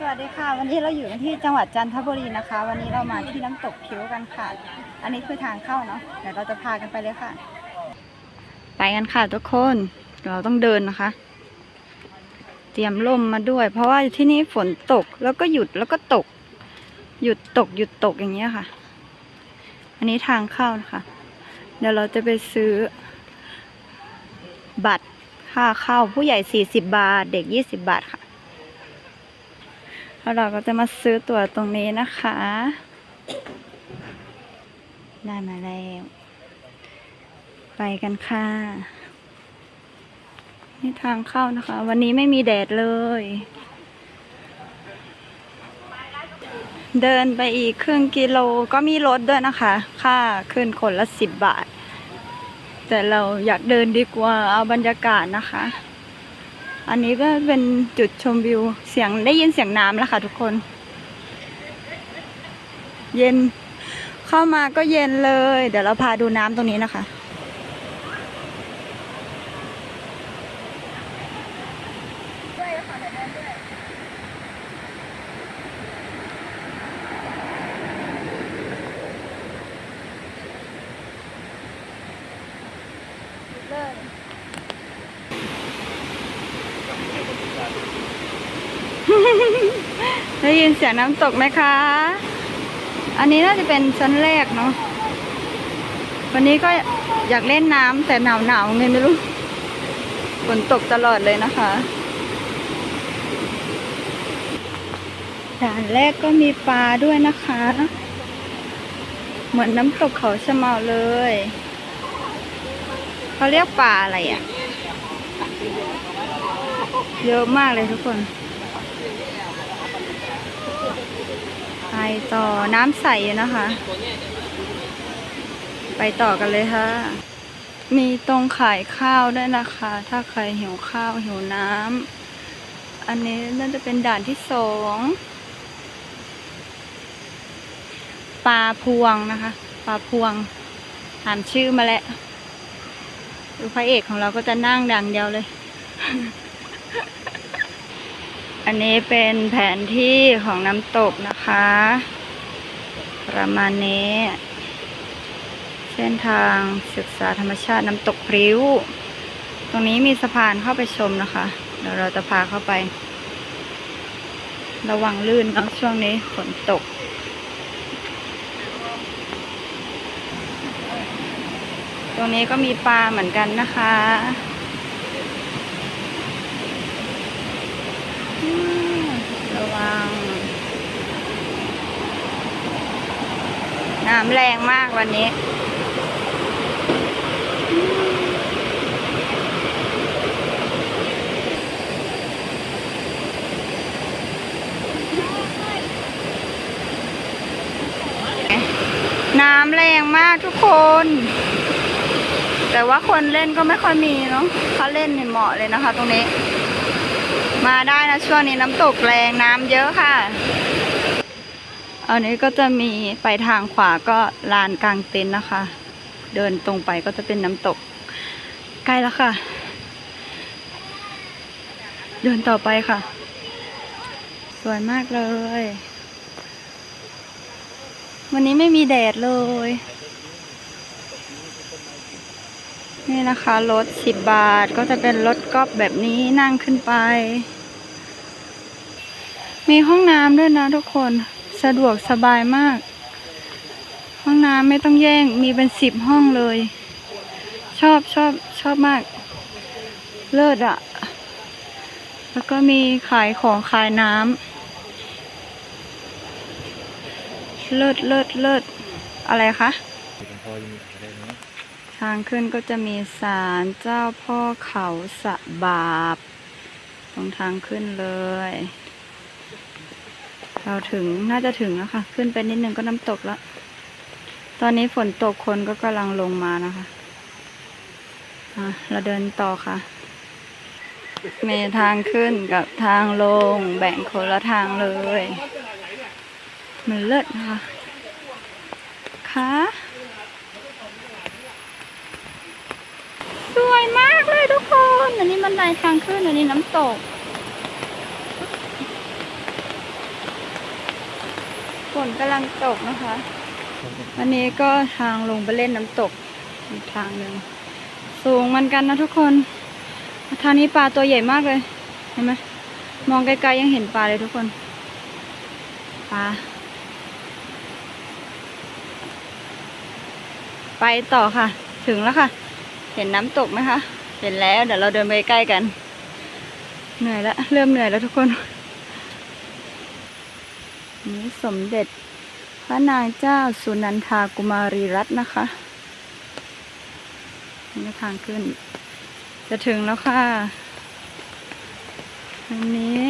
สวัสดีค่ะ วันนี้เราอยู่กันที่จังหวัดจันทบุรีนะคะ วันนี้เรามาที่น้ำตกคิ้วกันค่ะ อันนี้คือทางเข้าเนาะเดี๋ยวเราจะพากันไปเลยค่ะ ไปกันค่ะทุกคนเราต้องเดินนะคะ เตรียมร่มมาด้วย เพราะว่าที่นี่ฝนตกแล้วก็หยุดแล้วก็ตก หยุดตกหยุดตกอย่างเงี้ยค่ะ อันนี้ทางเข้านะคะ เดี๋ยวเราจะไปซื้อ บัตรค่าเข้าผู้ใหญ่40บาท เด็ก20บาทค่ะ แล้วเราก็จะมาซื้อตั๋วตรงนี้นะคะ ได้มาแล้ว ไปกันค่ะ นี่ทางเข้านะคะ วันนี้ไม่มีแดดเลย เดินไปอีกครึ่งกิโลก็มีรถด้วยนะคะ ค่าขึ้นคนละสิบบาท แต่เราอยากเดินดีกว่าเอาบรรยากาศนะคะ อันนี้ก็เป็นจุดชมวิวเสียงได้ยินเสียงน้ำแล้วค่ะทุกคน เย็นเข้ามาก็เย็นเลย เดี๋ยวเราพาดูน้ำตรงนี้นะคะ ได้ยินเสียงน้ำตกไหมคะ อันนี้น่าจะเป็นชั้นแรกเนาะ วันนี้ก็อยากเล่นน้ำแต่หนาวหนาวๆไงไม่รู้ ฝนตกตลอดเลยนะคะด่านแรกก็มีปลาด้วยนะคะ เหมือนน้ำตกเขาชะเมาเลย เขาเรียกปลาอะไรอะ่ะ เยอะมากเลยทุกคน ไป ต่อน้ำใสนะคะ ไปต่อกันเลยค่ะ มีตรงขายข้าวด้วยนะคะ ถ้าใครหิวข้าวหิวน้ำอันนี้น่าจะเป็นด่านที่สองปลาพวงนะคะปลาพวงถามชื่อมาแล้วดูพระเอกของเราก็จะนั่งดังเดียวเลย อันนี้เป็นแผนที่ของน้ำตกนะคะ ประมาณนี้ เส้นทางศึกษาธรรมชาติน้ำตกพริ้ว ตรงนี้มีสะพานเข้าไปชมนะคะ เดี๋ยวเราจะพาเข้าไป ระวังลื่นนะช่วงนี้ฝนตกตรงนี้ก็มีปลาเหมือนกันนะคะอืม ระวัง น้ำแรงมากวันนี้น้ำแรงมากทุกคน แต่ว่าคนเล่นก็ไม่ค่อยมีเนาะถ้าเล่นเนี่ยเหมาะเลยนะคะตรงนี้ มาได้นะช่วงนี้น้ำตกแรงน้ำเยอะค่ะ อันนี้ก็จะมีไปทางขวาก็ลานกลางเต็นท์นะคะ เดินตรงไปก็จะเป็นน้ำตก ใกล้แล้วค่ะ เดินต่อไปค่ะ สวยมากเลย วันนี้ไม่มีแดดเลยนี่นะคะ รถสิบบาทก็จะเป็นรถกอล์ฟแบบนี้นั่งขึ้นไป มีห้องน้ำด้วยนะทุกคน สะดวกสบายมาก ห้องน้ำไม่ต้องแย่ง มีเป็นสิบห้องเลย ชอบชอบชอบมาก เลิศอะแล้วก็มีขายของขายน้ำ เลิศเลิศเลิศอะไรคะทางขึ้นก็จะมีศาลเจ้าพ่อเขาสะบาบ ตรงทางขึ้นเลย เราถึงน่าจะถึงแล้วค่ะ ขึ้นไปนิดนึงก็น้ำตกแล้ว ตอนนี้ฝนตกคนก็กำลังลงมานะคะะเราเดินต่อค่ะ มีทางขึ้นกับทางลง แบ่งคนละทางเลยมันเลิศนะคะค่ะสวยมากเลยทุกคน อันนี้บันไดทางขึ้น อันนี้น้ำตก นกำลังตกนะคะ วันนี้ก็ทางลงไปเล่นน้ำตกอีกทางหนึ่งสูงเหมันกันนะทุกคน ทางนี้ปลาตัวใหญ่มากเลย เห็นไหมมองไกลๆยังเห็นปลาเลยทุกคน ปลา ไปต่อค่ะ ถึงแล้วค่ะ เห็นน้ำตกไหมคะ เห็นแล้ว เดี๋ยวเราเดินไปใกล้กัน เหนื่อยแล้ว เริ่มเหนื่อยแล้วทุกคน นี่สมเด็จ พระนางเจ้าสุนันทากุมารีรัตน์นะคะนี่ทางขึ้น จะถึงแล้วค่ะอันนี้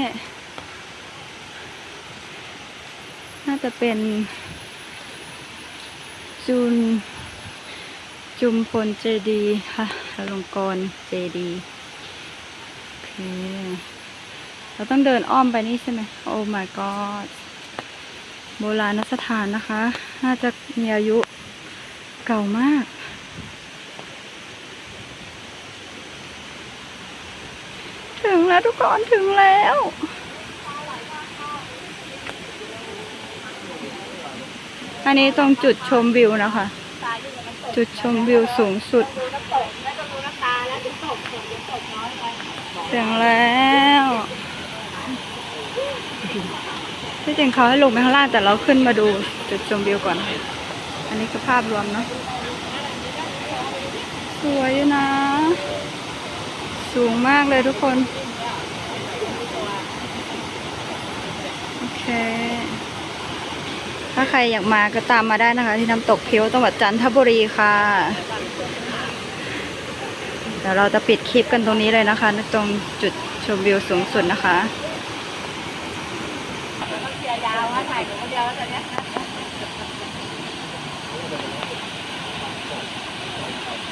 น่าจะเป็นจุนจุมพลเจดีค่ะอลงกรเจดีโอเค เราต้องเดินอ้อมไปนี่ใช่ไหม โอ้ my god โบราณสถานนะคะ น่าจะมีอายุเก่ามาก ถึงแล้วทุกคนถึงแล้วอันนี้ตรงจุดชมวิวนะคะ จุดชมวิวสูงสุดถึงแล้ว ที่จริงเขาให้ลงไปข้างล่างแต่เราขึ้นมาดูจุดชมวิวก่อน อันนี้คือภาพรวมเนาะสวยนะ สูงมากเลยทุกคน โอเค ถ้าใครอยากมาก็ตามมาได้นะคะ ที่น้ำตกเพียวจังหวัดจันทบุรีค่ะเดี๋ยวเราจะปิดคลิปกันตรงนี้เลยนะคะ ตรงจุดชมวิวสูงสุดนะคะ เดี๋ยคนเดียวแล้วตอนเนี้ย